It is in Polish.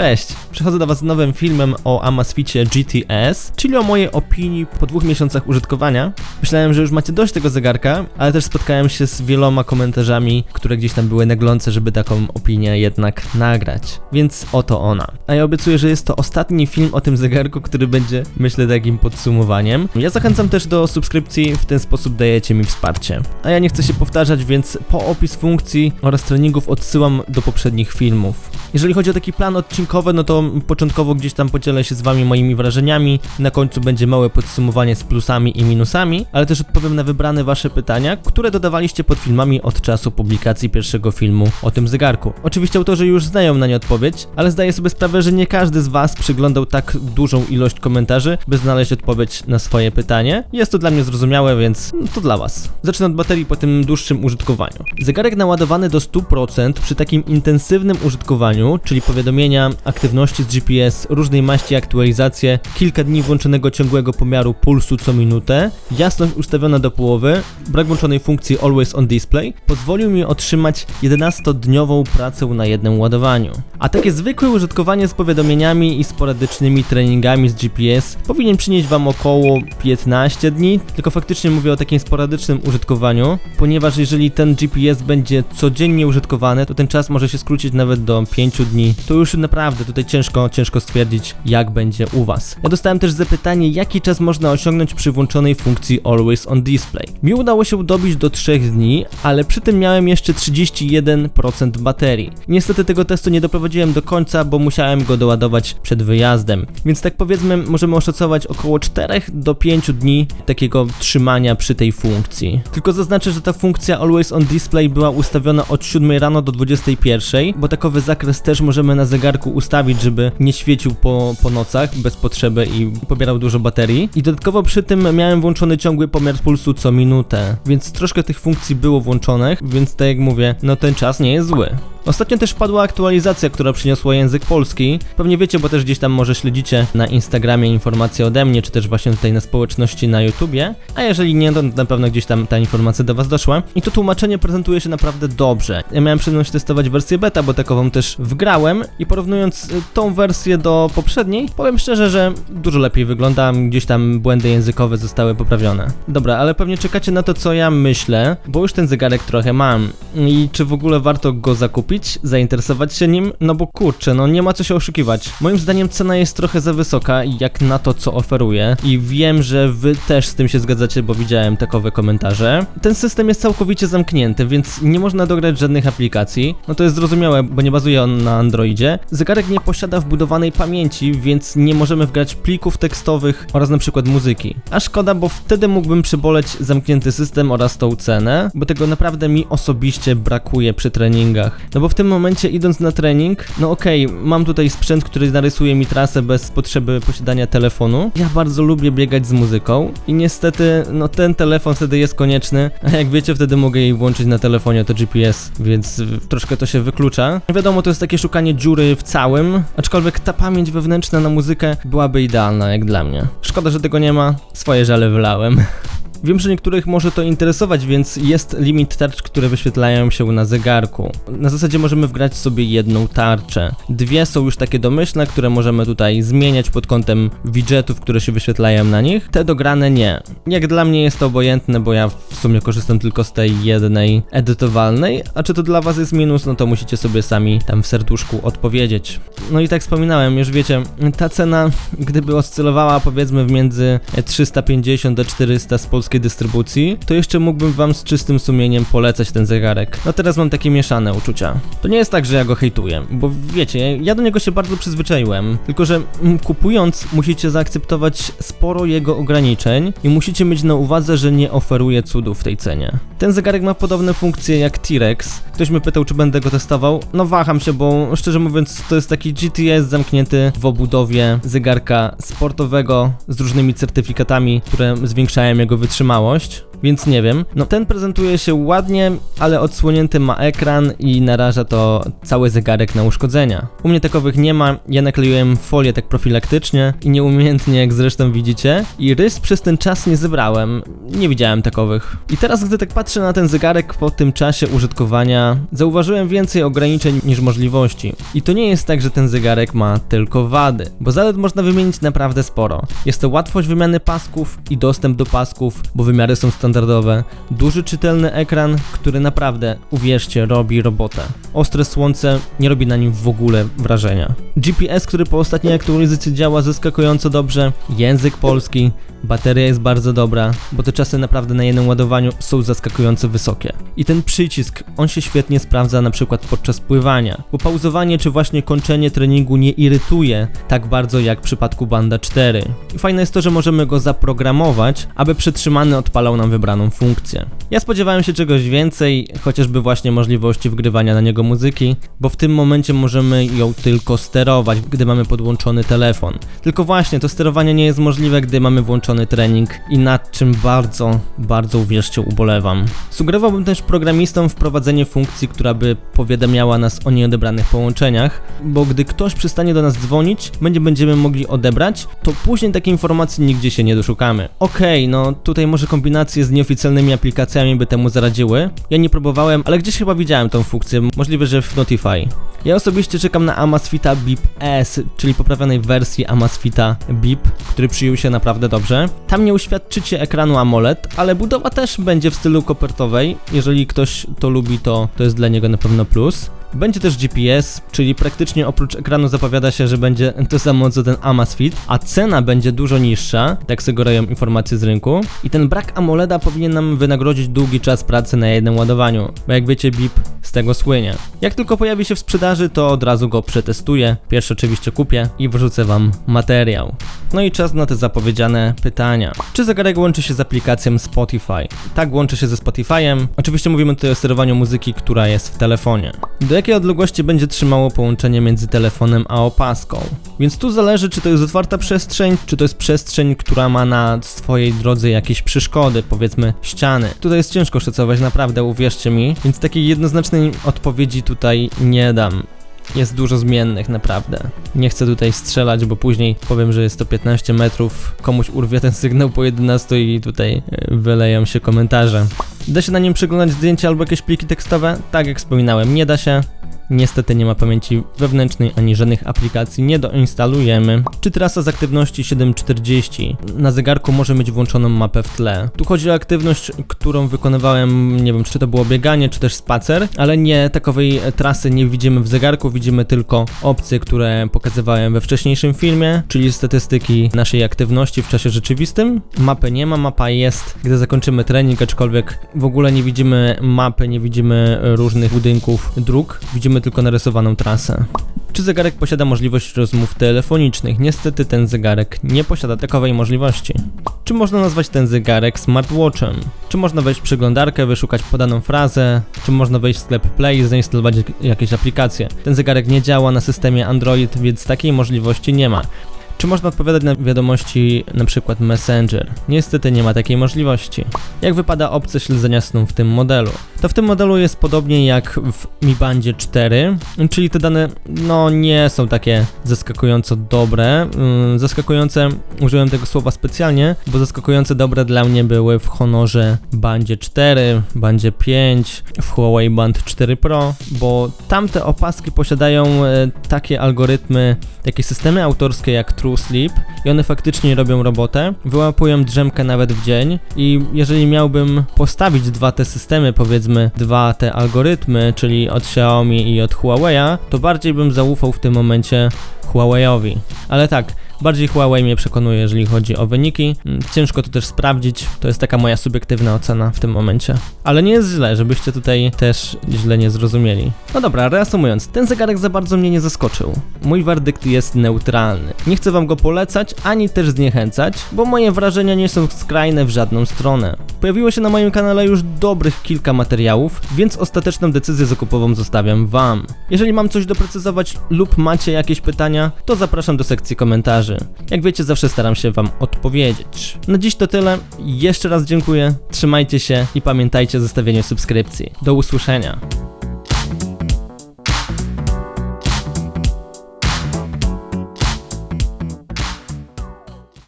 Cześć! Przychodzę do Was z nowym filmem o Amazficie GTS, czyli o mojej opinii po dwóch miesiącach użytkowania. Myślałem, że już macie dość tego zegarka, ale też spotkałem się z wieloma komentarzami, które gdzieś tam były naglące, żeby taką opinię jednak nagrać. Więc oto ona. A ja obiecuję, że jest to ostatni film o tym zegarku, który będzie, myślę, takim podsumowaniem. Ja zachęcam też do subskrypcji, w ten sposób dajecie mi wsparcie. A ja nie chcę się powtarzać, więc po opis funkcji oraz treningów odsyłam do poprzednich filmów. Jeżeli chodzi o taki plan odcinkowy, no to początkowo gdzieś tam podzielę się z wami moimi wrażeniami, na końcu będzie małe podsumowanie z plusami i minusami, ale też odpowiem na wybrane wasze pytania, które dodawaliście pod filmami od czasu publikacji pierwszego filmu o tym zegarku. Oczywiście autorzy już znają na nie odpowiedź, ale zdaję sobie sprawę, że nie każdy z was przyglądał tak dużą ilość komentarzy, by znaleźć odpowiedź na swoje pytanie. Jest to dla mnie zrozumiałe, więc to dla was. Zacznę od baterii po tym dłuższym użytkowaniu. Zegarek naładowany do 100% przy takim intensywnym użytkowaniu, czyli powiadomienia, aktywności z GPS, różnej maści aktualizacje, kilka dni włączonego ciągłego pomiaru pulsu co minutę, jasność ustawiona do połowy, brak włączonej funkcji Always on Display, pozwolił mi otrzymać 11-dniową pracę na jednym ładowaniu. A takie zwykłe użytkowanie z powiadomieniami i sporadycznymi treningami z GPS powinien przynieść Wam około 15 dni, tylko faktycznie mówię o takim sporadycznym użytkowaniu, ponieważ jeżeli ten GPS będzie codziennie użytkowany, to ten czas może się skrócić nawet do 5 dni. To już naprawdę tutaj ciężko, ciężko stwierdzić, jak będzie u Was. Ja dostałem też zapytanie, jaki czas można osiągnąć przy włączonej funkcji Always on Display. Mi udało się dobić do 3 dni, ale przy tym miałem jeszcze 31% baterii. Niestety tego testu nie doprowadziłem do końca, bo musiałem go doładować przed wyjazdem. Więc tak powiedzmy, możemy oszacować około 4 do 5 dni takiego trzymania przy tej funkcji. Tylko zaznaczę, że ta funkcja Always on Display była ustawiona od 7 rano do 21, bo takowy zakres też możemy na zegarku ustawić, żeby nie świecił po, po nocach bez potrzeby i pobierał dużo baterii. I dodatkowo przy tym miałem włączony ciągły pomiar pulsu co minutę, więc troszkę tych funkcji było włączonych, więc tak jak mówię, no ten czas nie jest zły. Ostatnio też padła aktualizacja, która przyniosła język polski. Pewnie wiecie, bo też gdzieś tam może śledzicie na Instagramie informacje ode mnie, czy też właśnie tutaj na społeczności na YouTubie. A jeżeli nie, to na pewno gdzieś tam ta informacja do Was doszła. I to tłumaczenie prezentuje się naprawdę dobrze. Ja miałem przyjemność testować wersję beta, bo takową też wgrałem i porównując y, tą wersję do poprzedniej, powiem szczerze, że dużo lepiej wygląda, gdzieś tam błędy językowe zostały poprawione. Dobra, ale pewnie czekacie na to, co ja myślę, bo już ten zegarek trochę mam. I czy w ogóle warto go zakupić? zainteresować się nim, no bo kurczę, no nie ma co się oszukiwać. Moim zdaniem cena jest trochę za wysoka, jak na to, co oferuje i wiem, że wy też z tym się zgadzacie, bo widziałem takowe komentarze. Ten system jest całkowicie zamknięty, więc nie można dograć żadnych aplikacji. No to jest zrozumiałe, bo nie bazuje on na Androidzie. Zegarek nie posiada wbudowanej pamięci, więc nie możemy wgrać plików tekstowych oraz na przykład muzyki. A szkoda, bo wtedy mógłbym przyboleć zamknięty system oraz tą cenę, bo tego naprawdę mi osobiście brakuje przy treningach. No bo w tym momencie idąc na trening, no okej, okay, mam tutaj sprzęt, który narysuje mi trasę bez potrzeby posiadania telefonu. Ja bardzo lubię biegać z muzyką i niestety, no ten telefon wtedy jest konieczny, a jak wiecie, wtedy mogę jej włączyć na telefonie, to GPS, więc troszkę to się wyklucza. Wiadomo, to jest takie szukanie dziury w całym, aczkolwiek ta pamięć wewnętrzna na muzykę byłaby idealna, jak dla mnie. Szkoda, że tego nie ma, swoje żale wylałem. Wiem, że niektórych może to interesować, więc jest limit tarcz, które wyświetlają się na zegarku. Na zasadzie możemy wgrać sobie jedną tarczę. Dwie są już takie domyślne, które możemy tutaj zmieniać pod kątem widgetów, które się wyświetlają na nich. Te dograne nie. Jak dla mnie jest to obojętne, bo ja w sumie korzystam tylko z tej jednej edytowalnej, a czy to dla was jest minus, no to musicie sobie sami tam w serduszku odpowiedzieć. No i tak wspominałem, już wiecie, ta cena, gdyby oscylowała powiedzmy między 350 a 400 z polskiego polskiej dystrybucji, to jeszcze mógłbym wam z czystym sumieniem polecać ten zegarek. No teraz mam takie mieszane uczucia. To nie jest tak, że ja go hejtuję, bo wiecie, ja do niego się bardzo przyzwyczaiłem, tylko że mm, kupując musicie zaakceptować sporo jego ograniczeń i musicie mieć na uwadze, że nie oferuje cudów w tej cenie. Ten zegarek ma podobne funkcje jak T-Rex. Ktoś mnie pytał, czy będę go testował. No waham się, bo szczerze mówiąc to jest taki GTS zamknięty w obudowie zegarka sportowego z różnymi certyfikatami, które zwiększają jego wytrzymałość wytrzymałość. Więc nie wiem. No ten prezentuje się ładnie, ale odsłonięty ma ekran i naraża to cały zegarek na uszkodzenia. U mnie takowych nie ma, ja nakleiłem folię tak profilaktycznie i nieumiejętnie, jak zresztą widzicie, i rys przez ten czas nie zebrałem. Nie widziałem takowych. I teraz, gdy tak patrzę na ten zegarek po tym czasie użytkowania, zauważyłem więcej ograniczeń niż możliwości. I to nie jest tak, że ten zegarek ma tylko wady, bo zalet można wymienić naprawdę sporo. Jest to łatwość wymiany pasków i dostęp do pasków, bo wymiary są standardowe, duży czytelny ekran, który naprawdę, uwierzcie, robi robotę. Ostre słońce nie robi na nim w ogóle wrażenia. GPS, który po ostatniej aktualizacji działa zaskakująco dobrze, język polski, bateria jest bardzo dobra, bo te czasy naprawdę na jednym ładowaniu są zaskakująco wysokie. I ten przycisk, on się świetnie sprawdza na przykład podczas pływania, bo pauzowanie czy właśnie kończenie treningu nie irytuje tak bardzo jak w przypadku Banda 4. I fajne jest to, że możemy go zaprogramować, aby przytrzymany odpalał nam wybraną funkcję. Ja spodziewałem się czegoś więcej, chociażby właśnie możliwości wgrywania na niego muzyki, bo w tym momencie możemy ją tylko sterować, gdy mamy podłączony telefon. Tylko właśnie to sterowanie nie jest możliwe, gdy mamy włączony trening i nad czym bardzo, bardzo uwierzcie ubolewam. Sugerowałbym też programistom wprowadzenie funkcji, która by powiadamiała nas o nieodebranych połączeniach, bo gdy ktoś przestanie do nas dzwonić, będzie będziemy mogli odebrać, to później takiej informacji nigdzie się nie doszukamy. Okej, okay, no tutaj może kombinacje z nieoficjalnymi aplikacjami by temu zaradziły. Ja nie próbowałem, ale gdzieś chyba widziałem tą funkcję, możliwe, że w Notify. Ja osobiście czekam na Amazfita Beep S, czyli poprawionej wersji Amazfita Beep, który przyjął się naprawdę dobrze. Tam nie uświadczycie ekranu AMOLED, ale budowa też będzie w stylu kopertowej. Jeżeli ktoś to lubi, to to jest dla niego na pewno plus. Będzie też GPS, czyli praktycznie oprócz ekranu zapowiada się, że będzie to samo co ten Amazfit, a cena będzie dużo niższa, tak sugerują informacje z rynku. I ten brak AMOLEDa powinien nam wynagrodzić długi czas pracy na jednym ładowaniu, bo jak wiecie BIP z tego słynie. Jak tylko pojawi się w sprzedaży, to od razu go przetestuję, pierwszy oczywiście kupię i wrzucę wam materiał. No i czas na te zapowiedziane pytania. Czy zegarek łączy się z aplikacją Spotify? Tak, łączy się ze Spotify'em. Oczywiście mówimy tutaj o sterowaniu muzyki, która jest w telefonie. Do jakiej odległości będzie trzymało połączenie między telefonem a opaską? Więc tu zależy, czy to jest otwarta przestrzeń, czy to jest przestrzeń, która ma na swojej drodze jakieś przeszkody, powiedzmy ściany. Tutaj jest ciężko szacować, naprawdę, uwierzcie mi, więc takiej jednoznacznej odpowiedzi tutaj nie dam. Jest dużo zmiennych, naprawdę. Nie chcę tutaj strzelać, bo później powiem, że jest to 15 metrów. Komuś urwie ten sygnał po 11 i tutaj e, wyleją się komentarze. Da się na nim przeglądać zdjęcia albo jakieś pliki tekstowe? Tak jak wspominałem, nie da się. Niestety nie ma pamięci wewnętrznej ani żadnych aplikacji nie doinstalujemy. Czy trasa z aktywności 740? Na zegarku może mieć włączoną mapę w tle. Tu chodzi o aktywność, którą wykonywałem, nie wiem czy to było bieganie, czy też spacer, ale nie takowej trasy nie widzimy w zegarku, widzimy tylko opcje, które pokazywałem we wcześniejszym filmie, czyli statystyki naszej aktywności w czasie rzeczywistym. Mapy nie ma, mapa jest, gdy zakończymy trening, aczkolwiek w ogóle nie widzimy mapy, nie widzimy różnych budynków, dróg, widzimy tylko narysowaną trasę. Czy zegarek posiada możliwość rozmów telefonicznych? Niestety ten zegarek nie posiada takowej możliwości. Czy można nazwać ten zegarek smartwatchem? Czy można wejść w przeglądarkę, wyszukać podaną frazę? Czy można wejść w sklep Play i zainstalować jakieś aplikacje? Ten zegarek nie działa na systemie Android, więc takiej możliwości nie ma. Czy można odpowiadać na wiadomości przykład Messenger? Niestety nie ma takiej możliwości. Jak wypada opcja śledzenia snu w tym modelu? To w tym modelu jest podobnie jak w Mi Bandzie 4, czyli te dane no nie są takie zaskakująco dobre. Mm, zaskakujące, użyłem tego słowa specjalnie, bo zaskakujące dobre dla mnie były w Honorze Bandzie 4, Bandzie 5, w Huawei Band 4 Pro, bo tamte opaski posiadają e, takie algorytmy, takie systemy autorskie jak True Sleep i one faktycznie robią robotę, wyłapują drzemkę nawet w dzień i jeżeli miałbym postawić dwa te systemy, powiedzmy dwa te algorytmy, czyli od Xiaomi i od Huawei'a, to bardziej bym zaufał w tym momencie Huawei'owi. Ale tak, Bardziej Huawei mnie przekonuje, jeżeli chodzi o wyniki. Mm, ciężko to też sprawdzić, to jest taka moja subiektywna ocena w tym momencie. Ale nie jest źle, żebyście tutaj też źle nie zrozumieli. No dobra, reasumując, ten zegarek za bardzo mnie nie zaskoczył. Mój werdykt jest neutralny. Nie chcę wam go polecać, ani też zniechęcać, bo moje wrażenia nie są skrajne w żadną stronę. Pojawiło się na moim kanale już dobrych kilka materiałów, więc ostateczną decyzję zakupową zostawiam Wam. Jeżeli mam coś doprecyzować lub macie jakieś pytania, to zapraszam do sekcji Jak wiecie, zawsze staram się Wam odpowiedzieć. Na dziś to tyle. Jeszcze raz dziękuję, trzymajcie się i pamiętajcie o zostawieniu subskrypcji. Do usłyszenia.